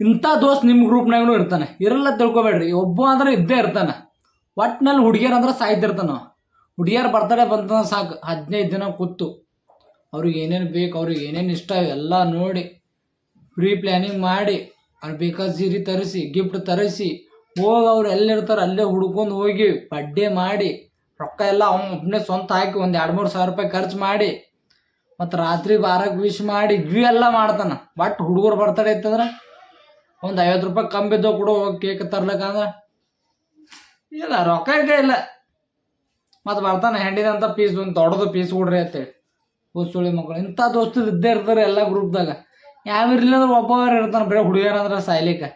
ಇಂಥ ದೋಸ್ತ್ ನಿಮ್ಮ ಗ್ರೂಪ್ನಾಗೂ ಇರ್ತಾನೆ. ಇರಲ್ಲ ತಿಳ್ಕೊಬೇಡ್ರಿ. ಒಬ್ಬ ಅಂದ್ರೆ ಇದ್ದೇ ಇರ್ತಾನೆ. ಒಟ್ನಲ್ಲಿ ಹುಡುಗಿಯರ್ ಅಂದ್ರೆ ಸಾಯ್ತಿರ್ತಾನ. ಹುಡುಗಿಯರ್ ಬರ್ತಡೇ ಬಂತ ಸಾಕು. ಹದಿನೈದು ದಿನ ಕೂತು. ಅವ್ರಿಗೆ ಏನೇನು ಬೇಕು, ಅವ್ರಿಗೆ ಏನೇನು ಇಷ್ಟ ಎಲ್ಲ ನೋಡಿ ಪ್ರೀ ಪ್ಲ್ಯಾನಿಂಗ್ ಮಾಡಿ, ಅವ್ರು ಬೇಕಾದ ಸೀರೆ ತರಿಸಿ ಗಿಫ್ಟ್ ತರಿಸಿ, ಹೋಗಿ ಅವ್ರು ಎಲ್ಲಿರ್ತಾರೆ ಅಲ್ಲೇ ಹುಡ್ಕೊಂಡು ಹೋಗಿ ಬಡ್ಡೆ ಮಾಡಿ, ರೊಕ್ಕ ಎಲ್ಲ ಅವ್ನು ಸ್ವಂತ ಹಾಕಿ ಒಂದು ಎರಡು ಮೂರು ಸಾವಿರ ರೂಪಾಯಿ ಖರ್ಚು ಮಾಡಿ, ಮತ್ತು ರಾತ್ರಿ ಬಾರಕ್ಕೆ ವಿಶ್ ಮಾಡಿ, ಇವೆಲ್ಲ ಮಾಡ್ತಾನೆ. ಬಟ್ ಹುಡುಗರು ಬರ್ತಾರೆ ಇತ್ತಂದ್ರೆ ಒಂದು ಐವತ್ತು ರೂಪಾಯಿ ಕಮ್ಮಿ ಬಿದ್ದೋ ಕೂಡ ಹೋಗಿ ಕೇಕ್ ತರ್ಲಕ್ಕಂದ್ರೆ ಇಲ್ಲ ರೊಕ್ಕಕ್ಕೆ ಇಲ್ಲ. ಮತ್ತು ಬರ್ತಾನೆ ಹೆಂಡಿದಂಥ ಪೀಸ್ ಒಂದು ದೊಡ್ಡದು ಪೀಸ್ ಕೊಡ್ರಿ ಅಂತೇಳಿ. ಸುಳಿ ಮಕ್ಕಳು ಇಂಥ ದೋಸ್ತರು ಇದ್ದೇ ಇರ್ತಾರೆ ಎಲ್ಲ ಗ್ರೂಪ್ದಾಗ ಯಾವ ಇರ್ಲಿಲ್ಲ ಅಂದ್ರೆ ಒಬ್ಬವ್ರು ಇರ್ತಾನೆ, ಬರೀ ಹುಡುಗಿಯರ್ ಅಂದ್ರೆ ಸಾಯ್ಲಿಕ್ಕೆ.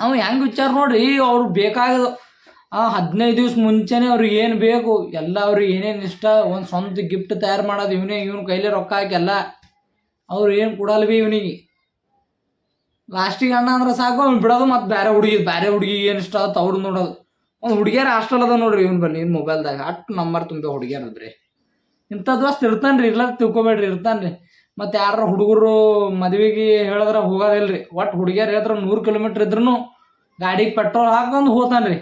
ಅವ ಹೆಂಗೆ ವಿಚಾರ ನೋಡ್ರಿ ಅವ್ರು ಬೇಕಾಗದು ಆ ಹದಿನೈದು ದಿವ್ಸ ಮುಂಚೆನೆ ಅವ್ರಿಗೆ ಏನು ಬೇಕು, ಎಲ್ಲ ಅವ್ರಿಗೆ ಏನೇನು ಇಷ್ಟ, ಒಂದು ಸ್ವಂತ ಗಿಫ್ಟ್ ತಯಾರು ಮಾಡೋದು, ಇವನೇ, ಇವನ ಕೈಲಿ ರೊಕ್ಕ ಹಾಕಿ ಎಲ್ಲ. ಅವ್ರು ಏನು ಕೊಡಲ್ವಿ ಇವನಿಗೆ. ಲಾಸ್ಟಿಗೆ ಅಣ್ಣ ಅಂದ್ರೆ ಸಾಕು, ಅವ್ನು ಬಿಡೋದು ಮತ್ತು ಬೇರೆ ಹುಡುಗಿ ಬೇರೆ ಹುಡುಗಿ ಏನು ಇಷ್ಟ ಆಗುತ್ತೆ ಅವ್ರು ನೋಡೋದು. ಒಂದು ಹುಡುಗಿಯರ ಹಾಸ್ಟೆಲ್ ಅದ ನೋಡ್ರಿ ಇವ್ನು ಬನ್ನಿ ಮೊಬೈಲ್ ಮೊಬೈಲ್ದಾಗ ಅಟ್ ನಂಬರ್ ತುಂಬಿ ಹುಡುಗಿಯರ್ ಅದ್ರಿ ಇಂಥ ದೋಸ್ತ್ ಇರ್ತಾನೆ ರೀ ಇಲ್ಲ ತಿಳ್ಕೊಬೇಡ್ರಿ ಇರ್ತಾನೆ ರೀ ಮತ್ತು ಯಾರ ಹುಡುಗರು ಮದ್ವೆಗೆ ಹೇಳಿದ್ರೆ ಹೋಗೋದಿಲ್ರಿ. ಒಟ್ಟು ಹುಡುಗಿಯರ್ ಹೇಳಿದ್ರೆ ನೂರು ಕಿಲೋಮೀಟ್ರ್ ಇದ್ರೂ ಗಾಡಿಗೆ ಪೆಟ್ರೋಲ್ ಹಾಕೊಂಡು ಹೋತಾನೆ ರೀ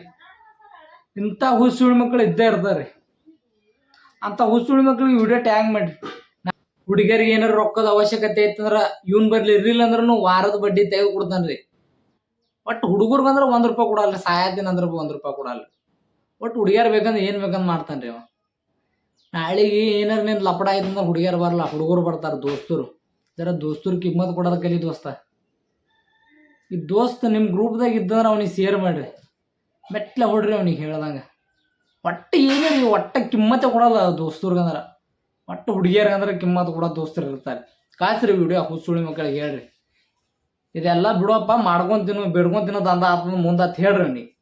ಇಂಥ ಹುಸುಳಿ ಮಕ್ಕಳು ಇದ್ದೇ ಇರ್ತಾರೆ. ಅಂಥ ಹುಸುಳಿ ಮಕ್ಳಿಗೆ ವಿಡಿಯೋ ಟ್ಯಾಂಗ್ ಮಾಡಿರಿ. ಹುಡುಗಿಯರಿಗೆ ಏನಾರ ರೊಕ್ಕದ ಅವಶ್ಯಕತೆ ಐತಂದ್ರೆ ಇವನ್ ಬರ್ಲಿ ಇರ್ಲಿಲ್ಲ ಅಂದ್ರೂ ವಾರದ ಬಡ್ಡಿ ತೆಗೆದು ಕೊಡ್ತಾನ್ರಿ. ಒಟ್ಟು ಹುಡುಗರ್ಗೆ ಅಂದ್ರೆ ಒಂದು ರೂಪಾಯಿ ಕೊಡಲ್ಲ ಸಾಯಾದಿನ ಅಂದ್ರ ಒಂದ್ ರೂಪಾಯಿ ಕೊಡಲ್ಲ ಬಟ್ ಹುಡುಗಿಯರ್ ಬೇಕಂದ್ರೆ ಏನು ಬೇಕಂದ್ ಮಾಡ್ತಾನ್ರಿ ಅವ. ನಾಳೆಗೆ ಏನಾರ ನಿನ್ ಲಪಡ ಆಯ್ತಂದ್ರ ಹುಡುಗಿಯರ್ ಬರಲ್ಲ ಹುಡುಗರು ಬರ್ತಾರೆ, ದೋಸ್ತರು. ಜರ ದೋಸ್ತರು ಕಿಮ್ಮತ್ ಕೊಡೋದ್ ಕಲಿ ದೋಸ್ತ. ಈ ದೋಸ್ತ್ ನಿಮ್ಮ ಗ್ರೂಪ್ದಾಗ ಇದ್ದಂದ್ರೆ ಅವ್ನಿಗೆ ಶೇರ್ ಮಾಡ್ರಿ. ಮೆಟ್ಲ ಹೊಡ್ರಿ ಅವ್ನಿಗೆ ಹೇಳ್ದಂಗ. ಒಟ್ಟ ಏನೇ ಒಟ್ಟ ಕಿಮ್ಮತ್ತೆ ಕೊಡಲ್ಲ ದೋಸ್ತರ್ಗಂದ್ರೆ ಒಟ್ಟು ಹುಡುಗಿಯರ್ಗಂದ್ರೆ ಕಿಮ್ಮತ್ ಕೂಡ ದೋಸ್ತರು ಇರ್ತಾರೆ. ಕಾಸ್ರಿ ವಿಡಿಯೋ ಹುಸುಳಿ ಮಕ್ಕಳಿಗೆ ಹೇಳ್ರಿ. ಇದೆಲ್ಲ ಬಿಡೋಪ್ಪ, ಮಾಡ್ಕೊಂಡ್ ತಿನ್ನು, ಬಿಡ್ಕೊಂಡ್ ತಿನ್ನೋದು ಅಂದ ಮುಂದೆ ಅಂತ ಹೇಳ್ರಿ ಅವ್ನಿಗೆ.